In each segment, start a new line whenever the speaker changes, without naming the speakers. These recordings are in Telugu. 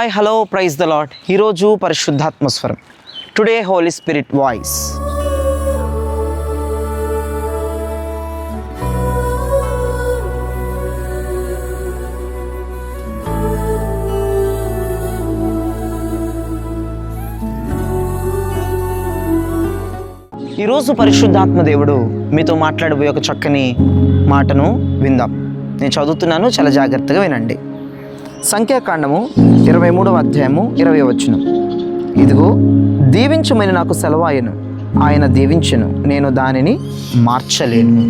Hi hello praise the lord ఈరోజు పరిశుద్ధాత్మస్వరం. టుడే హోలీ స్పిరిట్ వాయిస్ ఈరోజు పరిశుద్ధాత్మ దేవుడు మీతో మాట్లాడబోయే ఒక చక్కని మాటను విందాం. నేను చదువుతున్నాను చాలా జాగ్రత్తగా వినండి. సంఖ్యాకాండము ఇరవై మూడవ అధ్యాయము ఇరవై వచ్చును ఇదిగో దీవించమని నాకు సెలవాయను. ఆయన దీవించను నేను దానిని మార్చలేను.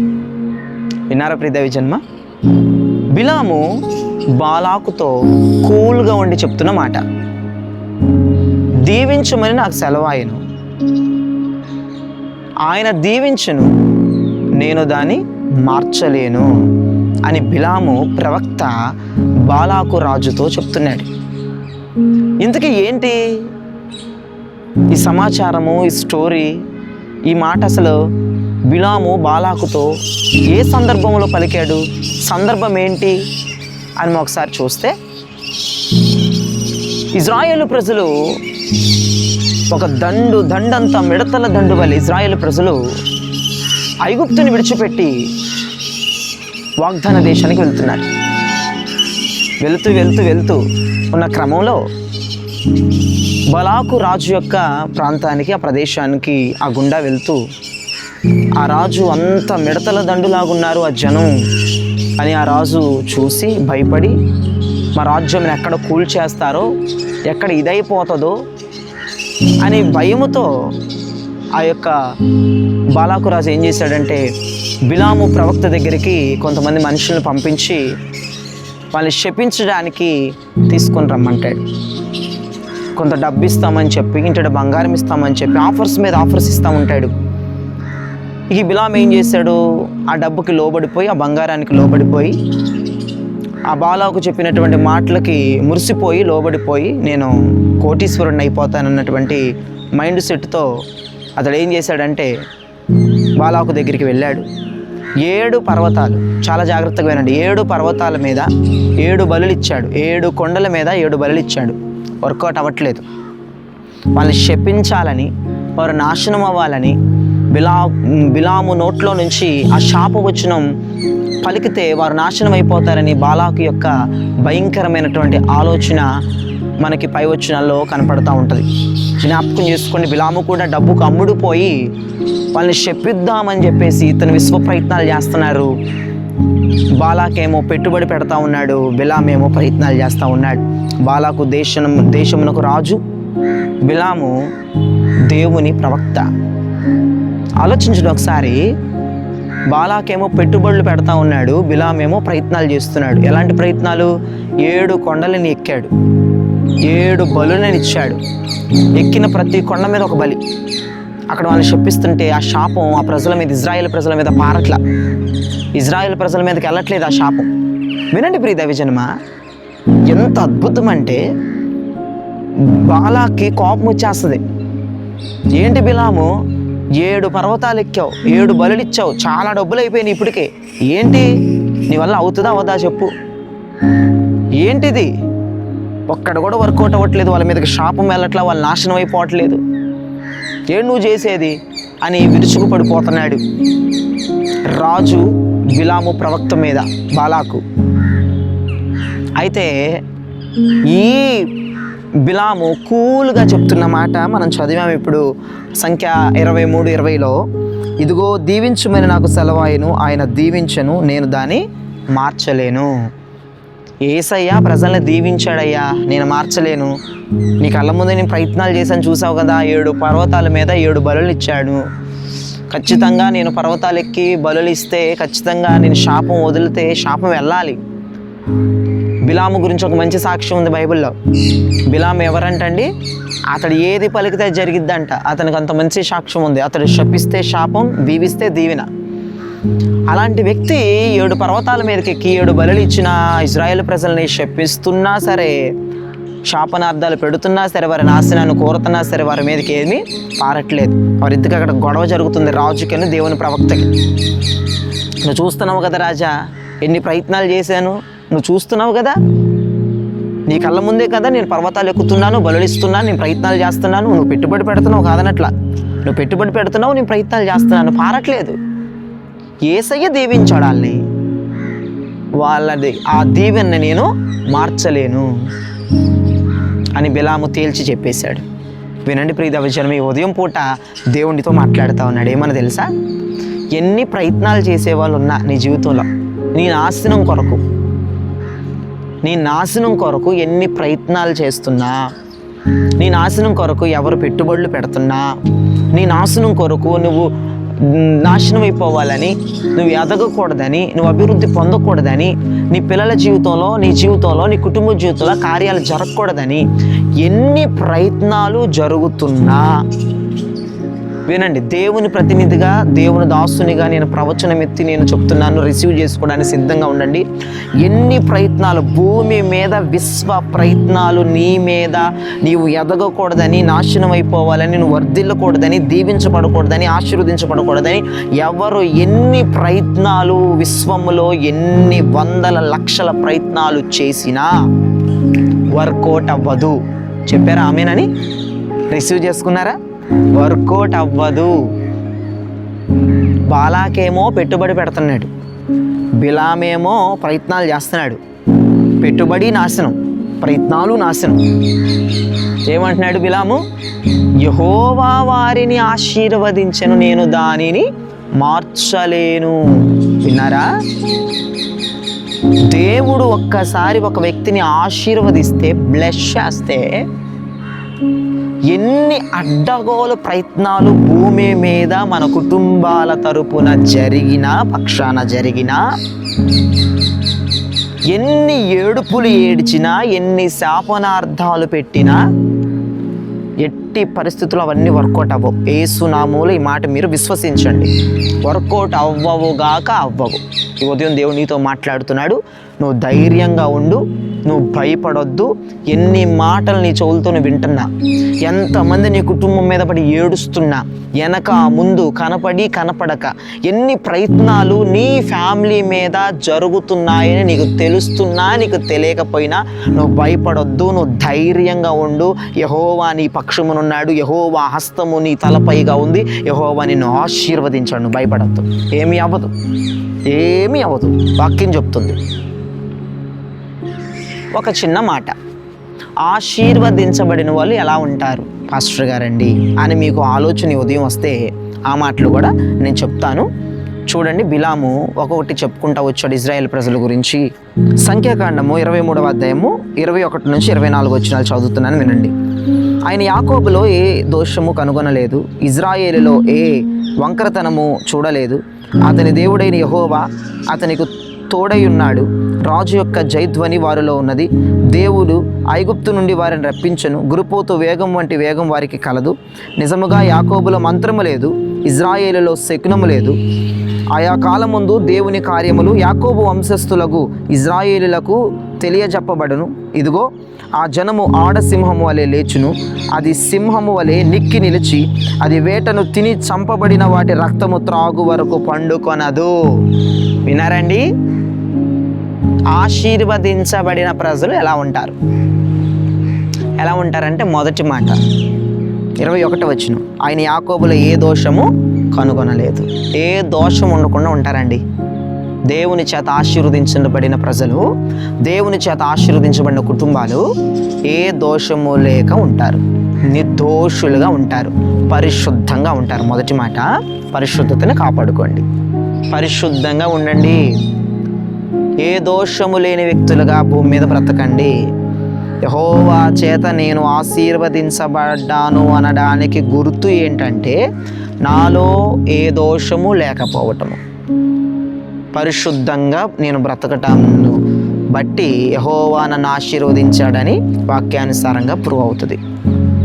విన్నారా ప్రియదేవి జన్మ? బిలాము బాలాకుతో కూల్గా ఉండి చెప్తున్న మాట. దీవించమని నాకు సెలవాయను. ఆయన దీవించను నేను దాన్ని మార్చలేను అని బిలాము ప్రవక్త బాలాకు రాజుతో చెప్తున్నాడు. ఇంతకీ ఏంటి? ఈ సమాచారము ఈ స్టోరీ ఈ మాట అసలు బిలాము బాలాకుతో ఏ సందర్భంలో పలికాడు? సందర్భం ఏంటి? అని ఒకసారి చూస్తే ఇజ్రాయేల్ ప్రజలు ఒక దండు దండంతా మిడతల దండు వల్ల ఇజ్రాయేల్ ప్రజలు ఐగుప్తుని విడిచిపెట్టి వాగ్దాన దేశానికి వెళ్తున్నారు. వెళుతూ వెళుతూ వెళుతూ ఉన్న క్రమంలో బలాకు రాజు యొక్క ప్రాంతానికి ఆ ప్రదేశానికి ఆ గుండా వెళ్తూ ఆ రాజు అంత మిడతల దండులాగున్నారు ఆ జనం అని ఆ రాజు చూసి భయపడి మా రాజ్యం ఎక్కడ కూల్చేస్తారో ఎక్కడ ఇదైపోతుందో అని భయముతో ఆ యొక్క బాలాకు రాజు ఏం చేశాడంటే బిలాము ప్రవక్త దగ్గరికి కొంతమంది మనుషులను పంపించి వాళ్ళని శపించడానికి తీసుకొని రమ్మంటాడు. కొంత డబ్బు ఇస్తామని చెప్పి ఇంటి బంగారం ఇస్తామని చెప్పి ఆఫర్స్ మీద ఆఫర్స్ ఇస్తూ ఉంటాడు. ఈ బిలాం ఏం చేశాడు? ఆ డబ్బుకి లోబడిపోయి ఆ బంగారానికి లోబడిపోయి ఆ బాలాకు చెప్పినటువంటి మాటలకి మురిసిపోయి లోబడిపోయి నేను కోటీశ్వరుడిని అయిపోతానన్నటువంటి మైండ్ సెట్తో అతడు ఏం చేశాడంటే బాలాకు దగ్గరికి వెళ్ళాడు. ఏడు పర్వతాలు. చాలా జాగ్రత్తగా వినండి. ఏడు పర్వతాల మీద ఏడు బలులు ఇచ్చాడు. ఏడు కొండల మీద ఏడు బలులు ఇచ్చాడు. వర్కౌట్ అవ్వట్లేదు. వాళ్ళని శపించాలని వారు నాశనం అవ్వాలని బిలా బిలాము నోట్లో నుంచి ఆ శాపవచనం పలికితే వారు నాశనం అయిపోతారని బాలాకు యొక్క భయంకరమైనటువంటి ఆలోచన మనకి పై వచ్చినల్లో కనపడుతూ ఉంటుంది. జ్ఞాపకం చేసుకోండి. బిలాము కూడా డబ్బుకు అమ్ముడుపోయి వాళ్ళని చెప్పిద్దామని చెప్పేసి ఇతను విశ్వ ప్రయత్నాలు చేస్తున్నారు. బాలాకేమో పెట్టుబడి పెడతా ఉన్నాడు బిలామేమో ప్రయత్నాలు చేస్తూ ఉన్నాడు. బాలాకు దేశం దేశమునకు రాజు బిలాము దేవుని ప్రవక్త. ఆలోచించండి ఒకసారి. బాలాకేమో పెట్టుబడులు పెడతా ఉన్నాడు బిలామేమో ప్రయత్నాలు చేస్తున్నాడు. ఎలాంటి ప్రయత్నాలు? ఏడు కొండలని ఎక్కాడు. ఏడు బలులను ఇచ్చాడు. ఎక్కిన ప్రతి కొండ మీద ఒక బలి. అక్కడ వాళ్ళు శపిస్తుంటే ఆ శాపం ఆ ప్రజల మీద ఇజ్రాయెల్ ప్రజల మీద పారట్ల. ఇజ్రాయెల్ ప్రజల మీదకి వెళ్ళట్లేదు ఆ శాపం. వినండి ప్రియ దవిజన్మ ఎంత అద్భుతం అంటే బాలాకి కోపం వచ్చేస్తుంది. ఏంటి బిలాము? ఏడు పర్వతాలు ఎక్కావు ఏడు బలుడిచ్చావు చాలా డబ్బులు అయిపోయినాయి ఇప్పటికే. ఏంటి? నీ వల్ల అవుతుందా అవుదా చెప్పు. ఏంటిది? ఒక్కడ కూడా వర్కౌట్ అవ్వట్లేదు వాళ్ళ మీదకి శాపం వెళ్ళట్లా వాళ్ళు నాశనం అయిపోవట్లేదు. ఏం నువ్వు చేసేది? అని విరుచుకు పడిపోతున్నాడు రాజు బిలాము ప్రవక్త మీద బాలాకు. అయితే ఈ బిలాము కూల్గా చెప్తున్న మాట మనం చదివాము ఇప్పుడు సంఖ్య ఇరవై మూడు ఇరవైలో. ఇదిగో దీవించమని నాకు సెలవాయను ఆయన దీవించను నేను దాన్ని మార్చలేను. ఏసయ్యా ప్రజల్ని దీవించాడయ్యా నేను మార్చలేను. నీ కళ్ళ ముందు నేను ప్రయత్నాలు చేశాను చూసావు కదా ఏడు పర్వతాల మీద ఏడు బలులు ఇచ్చాడు. ఖచ్చితంగా నేను పర్వతాలు ఎక్కి బలులు ఇస్తే ఖచ్చితంగా నేను శాపం వదిలితే శాపం వెళ్ళాలి. బిలాము గురించి ఒక మంచి సాక్ష్యం ఉంది బైబిల్లో. బిలాం ఎవరంటండి? అతడు ఏది పలికితే జరిగిద్దంట. అతనికి అంత మంచి సాక్ష్యం ఉంది. అతడు శపిస్తే శాపం దీవిస్తే దీవెన. అలాంటి వ్యక్తి ఏడు పర్వతాల మీదకి ఎక్కి ఏడు బలులు ఇచ్చిన ఇజ్రాయెల్ ప్రజల్ని శపిస్తున్నా సరే శాపనార్థాలు పెడుతున్నా సరే వారి నాశనాన్ని కోరుతున్నా సరే వారి మీదకి ఏమీ పారట్లేదు. వారిద్దరికి అక్కడ గొడవ జరుగుతుంది రాజుకని దేవుని ప్రవక్తకి. నువ్వు చూస్తున్నావు కదా రాజా ఎన్ని ప్రయత్నాలు చేశాను. నువ్వు చూస్తున్నావు కదా? నీ కళ్ళ ముందే కదా నేను పర్వతాలు ఎక్కుతున్నాను బలుడిస్తున్నాను నేను ప్రయత్నాలు చేస్తున్నాను. నువ్వు పెట్టుబడి పెడుతున్నావు కాదనట్లా. నువ్వు పెట్టుబడి పెడుతున్నావు నేను ప్రయత్నాలు చేస్తున్నాను. పారట్లేదు. ఏసయ్య దీవించడాల్ని. వాళ్ళది ఆ దీవెన్ని నేను మార్చలేను అని బిలాము తేల్చి చెప్పేశాడు. వినండి ప్రియదవచనం ఈ ఉదయం పూట దేవునితో మాట్లాడుతూ ఉన్నాడు. ఏమని తెలుసా? ఎన్ని ప్రయత్నాలు చేసేవాళ్ళు ఉన్నా నీ జీవితంలో నీ నాశనం కొరకు నీ నాశనం కొరకు ఎన్ని ప్రయత్నాలు చేస్తున్నా నీ నాశనం కొరకు ఎవరు పెట్టుబడులు పెడుతున్నా నీ నాశనం కొరకు నువ్వు నాశనం అయిపోవాలని నువ్వు ఎదగకూడదని నువ్వు అభివృద్ధి పొందకూడదని నీ పిల్లల జీవితంలో నీ జీవితంలో నీ కుటుంబ జీవితంలో కార్యాలు జరగకూడదని ఎన్ని ప్రయత్నాలు జరుగుతున్నా వినండి దేవుని ప్రతినిధిగా దేవుని దాసునిగా నేను ప్రవచనం ఎత్తి నేను చెప్తున్నాను రిసీవ్ చేసుకోవడానికి సిద్ధంగా ఉండండి. ఎన్ని ప్రయత్నాలు భూమి మీద విశ్వ ప్రయత్నాలు నీ మీద నీవు ఎదగకూడదని నాశనం అయిపోవాలని నువ్వు వర్ధిల్లకూడదని దీవించబడకూడదని ఆశీర్వదించబడకూడదని ఎవరు ఎన్ని ప్రయత్నాలు విశ్వములో ఎన్ని వందల లక్షల ప్రయత్నాలు చేసినా వర్కౌట్ అవ్వదు. చెప్పారా ఆమెనని? రిసీవ్ చేసుకున్నారా? వర్కౌట్ అవ్వదు. బాలాకేమో పెట్టుబడి పెడుతున్నాడు. బిలామేమో ప్రయత్నాలు చేస్తున్నాడు. పెట్టుబడి నాశనం ప్రయత్నాలు నాశనం. ఏమంటున్నాడు బిలాము? యహోవా వారిని ఆశీర్వదించను నేను దానిని మార్చలేను. విన్నారా? దేవుడు ఒక్కసారి ఒక వ్యక్తిని ఆశీర్వదిస్తే బ్లెస్ చేస్తే ఎన్ని అడ్డగోలు ప్రయత్నాలు భూమి మీద మన కుటుంబాల తరపున జరిగిన పక్షాన జరిగినా ఎన్ని ఏడుపులు ఏడ్చినా ఎన్ని శాపనార్థాలు పెట్టినా ఎట్టి పరిస్థితులు అవన్నీ వర్కౌట్ అవ్వవు. ఏసునామూలు ఈ మాట మీరు విశ్వసించండి. వర్కౌట్ అవ్వవుగాక అవ్వవు. ఈ ఉదయం దేవుడు నీతో మాట్లాడుతున్నాడు. నువ్వు ధైర్యంగా ఉండు నువ్వు భయపడొద్దు. ఎన్ని మాటలు నీ చెవులతో వింటున్నా. ఎంతమంది నీ కుటుంబం మీద పడి ఏడుస్తున్నా. వెనక ముందు కనపడి కనపడక. ఎన్ని ప్రయత్నాలు నీ ఫ్యామిలీ మీద జరుగుతున్నాయని నీకు తెలుస్తున్నా నీకు తెలియకపోయినా నువ్వు భయపడొద్దు నువ్వు ధైర్యంగా ఉండు. యహోవా నీ పక్షమునున్నాడు యహోవా హస్తము నీ తలపైగా ఉంది. యహోవా నిన్ను ఆశీర్వదించాడు నువ్వు భయపడద్దు. ఏమీ అవ్వదు. ఏమీ అవ్వదు. వాక్యం చెప్తుంది. ఒక చిన్న మాట. ఆశీర్వదించబడిన వాళ్ళు ఎలా ఉంటారు? పాస్టర్ గారండి అని మీకు ఆలోచన ఉదయం వస్తే ఆ మాటలు కూడా నేను చెప్తాను. చూడండి బిలాము ఒక్కొక్కటి చెప్పుకుంటా వచ్చాడు ఇజ్రాయెల్ ప్రజల గురించి. సంఖ్యాకాండము ఇరవై మూడవ అధ్యాయము ఇరవై ఒకటి నుంచి ఇరవై నాలుగు వచ్చినాలు చదువుతున్నాను వినండి. ఆయన యాకోబులో ఏ దోషము కనుగొనలేదు ఇజ్రాయేలులో ఏ వంకరతనము చూడలేదు. అతని దేవుడైన యహోవా అతనికి తోడై ఉన్నాడు. రాజు యొక్క జైధ్వని వారిలో ఉన్నది. దేవుడు ఐగుప్తు నుండి వారిని రప్పించను. గురుపోతు వేగం వంటి వేగం వారికి కలదు. నిజముగా యాకోబులో మంత్రము లేదు. ఇజ్రాయేలులో శకునము లేదు. ఆయా కాలముందు దేవుని కార్యములు యాకోబు వంశస్థులకు ఇజ్రాయేలులకు తెలియజెప్పబడును. ఇదిగో ఆ జనము ఆడసింహము వలె లేచును. అది సింహము వలె నిక్కి నిలిచి అది వేటను తిని చంపబడిన వాటి రక్తము త్రాగు వరకు పండుకొనదు. వినారండి ఆశీర్వదించబడిన ప్రజలు ఎలా ఉంటారు? ఎలా ఉంటారంటే మొదటి మాట. ఇరవై ఒకటి వచ్చిన ఆయన యాకోబులో ఏ దోషము కనుగొనలేదు. ఏ దోషం ఉండకుండా ఉంటారండి. దేవుని చేత ఆశీర్వదించబడిన ప్రజలు దేవుని చేత ఆశీర్వదించబడిన కుటుంబాలు ఏ దోషము లేక ఉంటారు. నిర్దోషులుగా ఉంటారు. పరిశుద్ధంగా ఉంటారు. మొదటి మాట పరిశుద్ధతను కాపాడుకోండి. పరిశుద్ధంగా ఉండండి. ఏ దోషము లేని వ్యక్తులుగా భూమి మీద బ్రతకండి. యహోవా చేత నేను ఆశీర్వదించబడ్డాను అనడానికి గుర్తు ఏంటంటే నాలో ఏ దోషము లేకపోవటము. పరిశుద్ధంగా నేను బ్రతకటాను బట్టి యహోవా నన్ను ఆశీర్వదించాడని వాక్యానుసారంగా ప్రూవ్ అవుతుంది.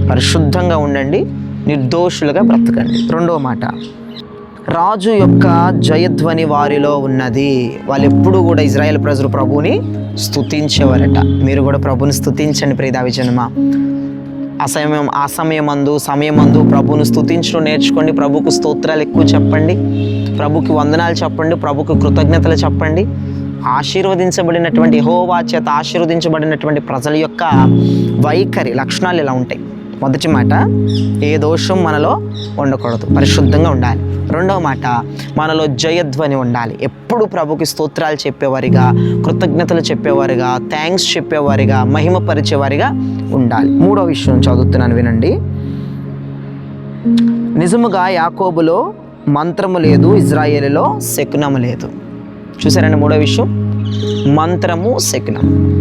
పరిశుద్ధంగా ఉండండి నిర్దోషులుగా బ్రతకండి. రెండో మాట రాజు యొక్క జయధ్వని వారిలో ఉన్నది. వాళ్ళు ఎప్పుడు కూడా ఇజ్రాయెల్ ప్రజలు ప్రభుని స్థుతించేవారట మీరు కూడా ప్రభుని స్థుతించండి ప్రియదావి జన్మ అసమయం ఆ సమయమందు సమయమందు ప్రభువును స్థుతించడం నేర్చుకోండి. ప్రభుకు స్తోత్రాలు ఎక్కువ చెప్పండి. ప్రభుకి వందనాలు చెప్పండి. ప్రభుకు కృతజ్ఞతలు చెప్పండి. ఆశీర్వదించబడినటువంటి హోవా చేత ఆశీర్వదించబడినటువంటి ప్రజల యొక్క వైఖరి లక్షణాలు ఇలా ఉంటాయి. మొదటి మాట ఏ దోషం మనలో ఉండకూడదు. పరిశుద్ధంగా ఉండాలి. రెండవ మాట మనలో జయధ్వని ఉండాలి. ఎప్పుడు ప్రభుకి స్తోత్రాలు చెప్పేవారిగా కృతజ్ఞతలు చెప్పేవారిగా థ్యాంక్స్ చెప్పేవారిగా మహిమపరిచేవారిగా ఉండాలి. మూడో విషయం చదువుతున్నాను వినండి. నిజముగా యాకోబులో మంత్రము లేదు ఇజ్రాయేలులో శకునము లేదు. చూసారండి మూడో విషయం? మంత్రము శకునం.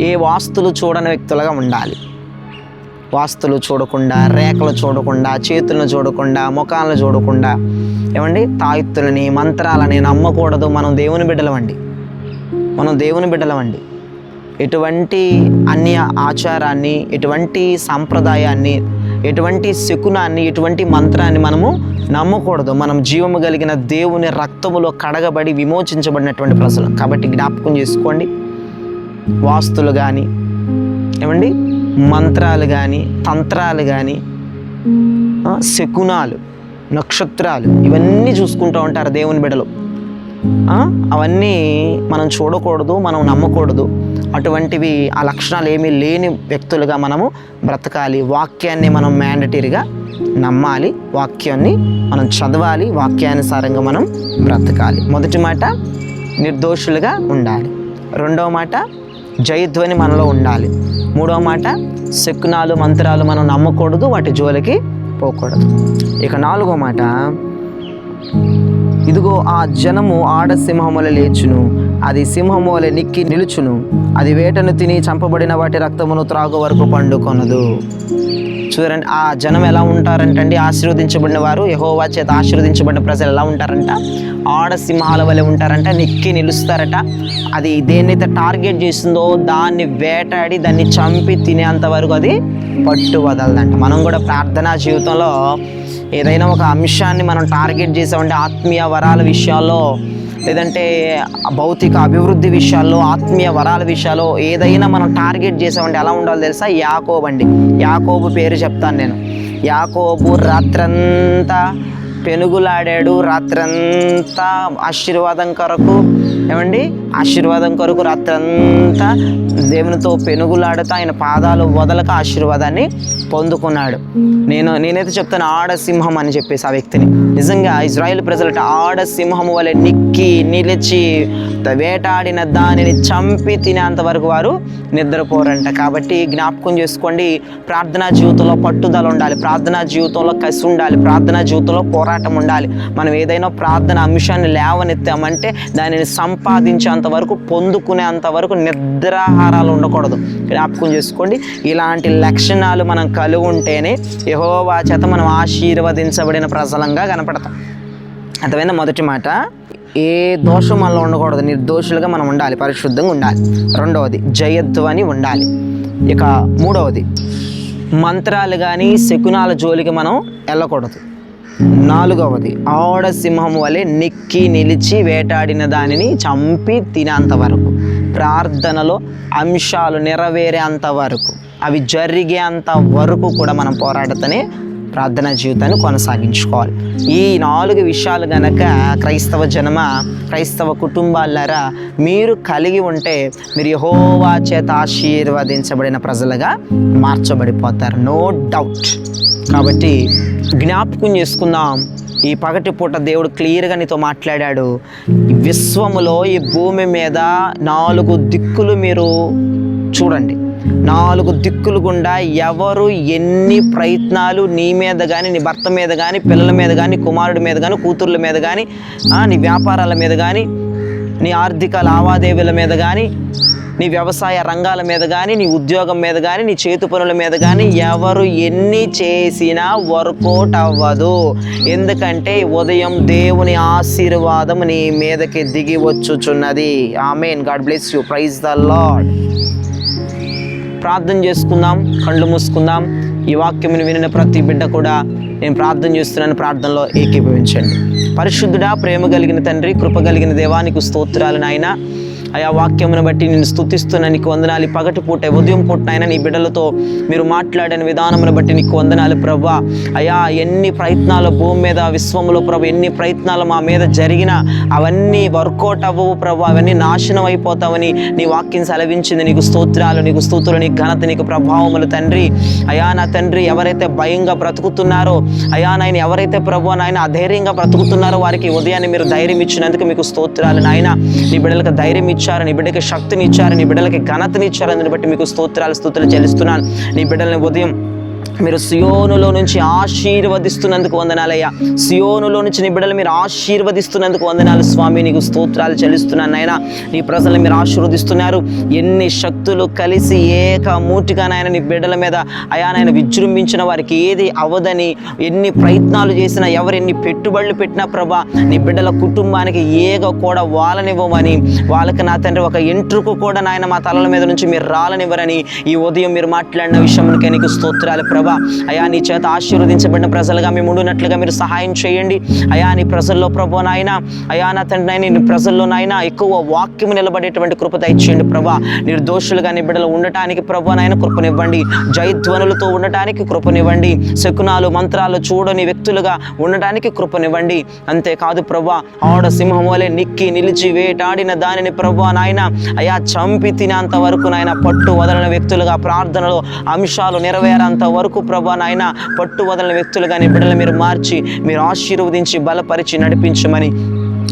ఏ వాస్తులు చూడని వ్యక్తులుగా ఉండాలి. వాస్తులు చూడకుండా రేఖలు చూడకుండా చేతులను చూడకుండా ముఖాలను చూడకుండా. ఏమండి? తాయుత్తులని మంత్రాలని నమ్మకూడదు. మనం దేవుని బిడ్డలమండి. మనం దేవుని బిడ్డలమండి. ఎటువంటి అన్య ఆచారాన్ని ఎటువంటి సాంప్రదాయాన్ని ఎటువంటి శకునాన్ని ఎటువంటి మంత్రాన్ని మనము నమ్మకూడదు. మనం జీవము కలిగిన దేవుని రక్తములో కడగబడి విమోచించబడినటువంటి ప్రజలు. కాబట్టి జ్ఞాపకం చేసుకోండి. వాస్తులు కానీ ఏమండి? మంత్రాలు కానీ తంత్రాలు కానీ శకునాలు నక్షత్రాలు ఇవన్నీ చూసుకుంటూ ఉంటారు దేవుని బిడలు. అవన్నీ మనం చూడకూడదు మనం నమ్మకూడదు. అటువంటివి ఆ లక్షణాలు ఏమీ లేని వ్యక్తులుగా మనము బ్రతకాలి. వాక్యాన్ని మనం మ్యాండటరీగా నమ్మాలి. వాక్యాన్ని మనం చదవాలి. వాక్యానుసారంగా మనం బ్రతకాలి. మొదటి మాట నిర్దోషులుగా ఉండాలి. రెండవ మాట జయధ్వని మనలో ఉండాలి. మూడో మాట శకునాలు మంత్రాలు మనం నమ్మకూడదు వాటి జోలికి పోకూడదు. ఇక నాలుగో మాట ఇదిగో ఆ జనము ఆడ సింహముల లేచును అది సింహం వలె నిక్కి నిలుచును అది వేటను తిని చంపబడిన వాటి రక్తమును త్రాగు వరకు పండుకొనదు. చూడండి. ఆ జనం ఎలా ఉంటారంటండి? ఆశీర్వదించబడిన వారు. యహోవా చేత ఆశీర్వదించబడిన ప్రజలు ఎలా ఉంటారంట? ఆడ సింహాల వలె ఉంటారంట. నెక్కి నిలుస్తారట. అది దేన్నైతే టార్గెట్ చేసిందో దాన్ని వేటాడి దాన్ని చంపి తినేంత వరకు అది పట్టు వదలదంట. మనం కూడా ప్రార్థనా జీవితంలో ఏదైనా ఒక అంశాన్ని మనం టార్గెట్ చేసామంటే ఆత్మీయ వరాల విషయాల్లో లేదంటే భౌతిక అభివృద్ధి విషయాల్లో ఆత్మీయ వరాల విషయాల్లో ఏదైనా మనం టార్గెట్ చేసామంటే ఎలా ఉండాలో తెలుసా? యాకోబు అండి. యాకోబు పేరు చెప్తాను నేను. యాకోబు రాత్రంతా పెనుగులాడాడు రాత్రంతా ఆశీర్వాదం కొరకు. ఏమండి? ఆశీర్వాదం కొరకు రాత్రంతా దేవునితో పెనుగులాడుతూ ఆయన పాదాలు వదలక ఆశీర్వాదాన్ని పొందుకున్నాడు. నేను నేనైతే చెప్తాను ఆడసింహం అని చెప్పేసి ఆ వ్యక్తిని. నిజంగా ఇజ్రాయెల్ ప్రజలట ఆడ సింహం వలె నిక్కి నిలిచి వేటాడిన దానిని చంపి తినేంత వరకు వారు నిద్రపోరంట. కాబట్టి జ్ఞాపకం చేసుకోండి ప్రార్థనా జీవితంలో పట్టుదల ఉండాలి ప్రార్థనా జీవితంలో కసి ఉండాలి ప్రార్థనా జీవితంలో పోరాటం ఉండాలి. మనం ఏదైనా ప్రార్థన అంశాన్ని లేవనెత్తామంటే దానిని సంపాదించేంత వరకు పొందుకునేంత వరకు నిద్రాహారాలు ఉండకూడదు. జ్ఞాపకం చేసుకోండి ఇలాంటి లక్షణాలు మనం కలిగి ఉంటేనే యహోవా చేత మనం ఆశీర్వదించబడిన ప్రజలంగా కనపడతాం. అర్థమైందా? మొదటి మాట ఏ దోషం మనలో ఉండకూడదు. నిర్దోషులుగా మనం ఉండాలి పరిశుద్ధంగా ఉండాలి. రెండవది జయధ్వని ఉండాలి. ఇక మూడవది మంత్రాలు కానీ శకునాల జోలికి మనం వెళ్ళకూడదు. నాలుగవది ఆడ సింహం వలె నిక్కి నిలిచి వేటాడిన దానిని చంపి తినేంత వరకు ప్రార్థనలో అంశాలు నెరవేరేంత వరకు అవి జరిగేంత వరకు కూడా మనం పోరాడుతూనే ప్రార్థనా జీవితాన్ని కొనసాగించుకోవాలి. ఈ నాలుగు విషయాలు గనక క్రైస్తవ జనమ క్రైస్తవ కుటుంబాలారా మీరు కలిగి ఉంటే మీరు యహోవా చేత ఆశీర్వదించబడిన ప్రజలుగా మార్చబడిపోతారు. నో డౌట్ కాబట్టి జ్ఞాపకం చేసుకుందాం. ఈ పగటి పూట దేవుడు క్లియర్గా నీతో మాట్లాడాడు. విశ్వములో ఈ భూమి మీద నాలుగు దిక్కులు మీరు చూడండి. నాలుగు దిక్కులు గుండా ఎవరు ఎన్ని ప్రయత్నాలు నీ మీద కానీ నీ భర్త మీద కానీ పిల్లల మీద కానీ కుమారుడి మీద కానీ కూతుర్ల మీద కానీ నీ వ్యాపారాల మీద కానీ నీ ఆర్థిక లావాదేవీల మీద కానీ నీ వ్యవసాయ రంగాల మీద కానీ నీ ఉద్యోగం మీద కానీ నీ చేతి పనుల మీద కానీ ఎవరు ఎన్ని చేసినా వర్కౌట్ అవ్వదు. ఎందుకంటే ఉదయం దేవుని ఆశీర్వాదం నీ మీదకి దిగి వచ్చుచున్నది. Amen. God bless you. Praise the lord ప్రార్థన చేసుకుందాం. కళ్ళు మూసుకుందాం. ఈ వాక్యం వినిన ప్రతి బిడ్డ కూడా నేను ప్రార్థన చేస్తున్నాను. ప్రార్థనలో ఏకీభవించండి. పరిశుద్ధుడా ప్రేమ కలిగిన తండ్రి కృప కలిగిన దేవానికి స్తోత్రాలు నాయన. అయా వాక్యమును బట్టి నేను స్థుతిస్తున్నా నీకు వందనాలు. ఈ పగటి పూట ఉదయం పూట ఆయన నీ బిడ్డలతో మీరు మాట్లాడిన విధానమును బట్టి నీకు వందనాలు ప్రభా అయా ఎన్ని ప్రయత్నాలు భూమి మీద విశ్వంలో ప్రభు ఎన్ని ప్రయత్నాలు మా మీద జరిగినా అవన్నీ వర్కౌట్ అవ్వవు ప్రభు అవన్నీ నాశనం అయిపోతావని నీ వాక్యం సెలవించింది. నీకు స్తోత్రాలు నీకు స్తోత్రులు నీ ఘనత నీకు ప్రభావములు తండ్రి. అయా నా తండ్రి ఎవరైతే భయంగా బ్రతుకుతున్నారో అయా నాయన ఎవరైతే ప్రభు నాయన అధైర్యంగా బ్రతుకుతున్నారో వారికి ఉదయాన్నే మీరు ధైర్యం ఇచ్చినందుకు మీకు స్తోత్రాలు నాయన. నీ బిడ్డలకు ధైర్యం ఇచ్చారు నీ బిడ్డకి శక్తిని ఇచ్చారు నీ బిడ్డలకి ఘనతని ఇచ్చారు అందుని బట్టి మీకు స్తోత్రాలు స్తోత్రాలు చెల్లిస్తున్నాను. నీ బిడ్డల్ని ఉదయం మీరు సియోనులో నుంచి ఆశీర్వదిస్తున్నందుకు వందనాలయ్యా సియోనులో నుంచి నీ బిడ్డలు మీరు ఆశీర్వదిస్తున్నందుకు వందనాలు స్వామి. నీకు స్తోత్రాలు చెల్లిస్తున్నాను నాయన. నీ ప్రజలను మీరు ఆశీర్వదిస్తున్నారు. ఎన్ని శక్తి శక్తులు కలిసి ఏక మూటిగా నాయన నీ బిడ్డల మీద అయా నాయన విజృంభించిన వారికి ఏది అవదని ఎన్ని ప్రయత్నాలు చేసినా ఎవరు ఎన్ని పెట్టుబడులు పెట్టినా ప్రభా నీ బిడ్డల కుటుంబానికి ఏగ కూడా వాళ్ళనివ్వమని వాళ్ళకి నా తండ్రి ఒక ఎంట్రుకు కూడా నాయన మా తలల మీద నుంచి మీరు రాలనివ్వరని ఈ ఉదయం మీరు మాట్లాడిన విషయంకే నీకు స్తోత్రాలు ప్రభా. అయా నీ చేత ఆశీర్వదించబడిన ప్రజలుగా మేము ఉండునట్లుగా మీరు సహాయం చేయండి. అయా నీ ప్రజల్లో ప్రభు నాయన అయా నా తండ్రి నాయన నీ ప్రజల్లో నాయన ఎక్కువ వాక్యం నిలబడేటువంటి కృప దయచేయండి ప్రభా. మనుషులుగా నీ బిడ్డలు ఉండటానికి ప్రభు నాయన కృపనివ్వండి. జయధ్వనులతో ఉండటానికి కృపనివ్వండి. శకునాలు మంత్రాలు చూడని వ్యక్తులుగా ఉండటానికి కృపనివ్వండి. అంతేకాదు ప్రభా ఆడ సింహం వలె నిక్కి నిలిచి వేటాడిన దానిని ప్రభు నాయన అయా చంపి తినేంత వరకు నాయన పట్టు వదలని వ్యక్తులుగా ప్రార్థనలో అంశాలు నెరవేరేంత వరకు ప్రభా నాయన పట్టు వదలని వ్యక్తులుగా నీ బిడ్డలు మీరు మార్చి మీరు ఆశీర్వదించి బలపరిచి నడిపించమని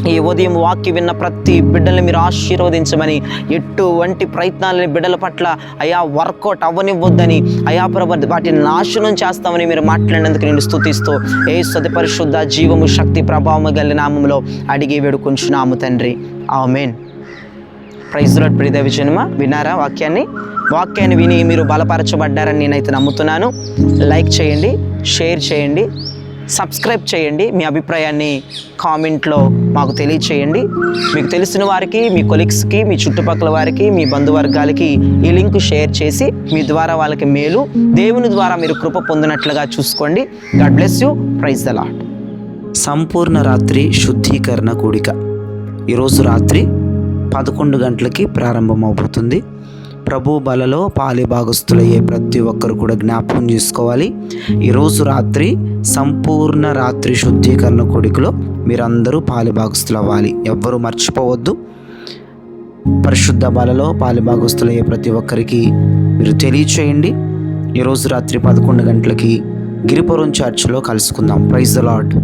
ఈ ఉదయం వాక్య విన్న ప్రతి బిడ్డల్ని మీరు ఆశీర్వదించమని ఎటువంటి ప్రయత్నాలని బిడ్డల పట్ల అయా వర్కౌట్ అవ్వనివ్వద్దని అయా ప్రభ వాటిని నాశనం చేస్తామని మీరు మాట్లాడినందుకు నేను స్థుతిస్తూ ఏ సతి పరిశుద్ధ జీవము శక్తి ప్రభావము గల నామంలో అడిగి వేడుకుంటున్నాము తండ్రి. ఆమెన్. ప్రైజ్ రోడ్ ప్రియ జన్మ విన్నారా వాక్యాన్ని? వాక్యాన్ని విని మీరు బలపరచబడ్డారని నేనైతే నమ్ముతున్నాను. లైక్ చేయండి షేర్ చేయండి సబ్స్క్రైబ్ చేయండి. మీ అభిప్రాయాన్ని కామెంట్లో మాకు తెలియచేయండి. మీకు తెలిసిన వారికి మీ కొలీగ్స్కి మీ చుట్టుపక్కల వారికి మీ బంధువర్గాలకి ఈ లింక్ షేర్ చేసి మీ ద్వారా వాళ్ళకి మేలు. దేవుని ద్వారా మీరు కృప పొందినట్లుగా చూసుకోండి. God bless you. Praise the lord సంపూర్ణ రాత్రి శుద్ధీకరణ కూడిక. ఈరోజు రాత్రి పదకొండు గంటలకి ప్రారంభమవుతుంది ప్రభు బలలో పాలి భాగస్థులయ్యే ప్రతి ఒక్కరు కూడా జ్ఞాపకం చేసుకోవాలి. ఈరోజు రాత్రి సంపూర్ణ రాత్రి శుద్ధీకరణ కొడుకులో మీరందరూ పాలిభాగస్తులు అవ్వాలి ఎవ్వరూ మర్చిపోవద్దు. పరిశుద్ధ బలలో పాలిభాగస్తులయ్యే ప్రతి ఒక్కరికి మీరు తెలియచేయండి. ఈరోజు రాత్రి పదకొండు గంటలకి గిరిపురం చర్చ్లో కలుసుకుందాం. Praise the lord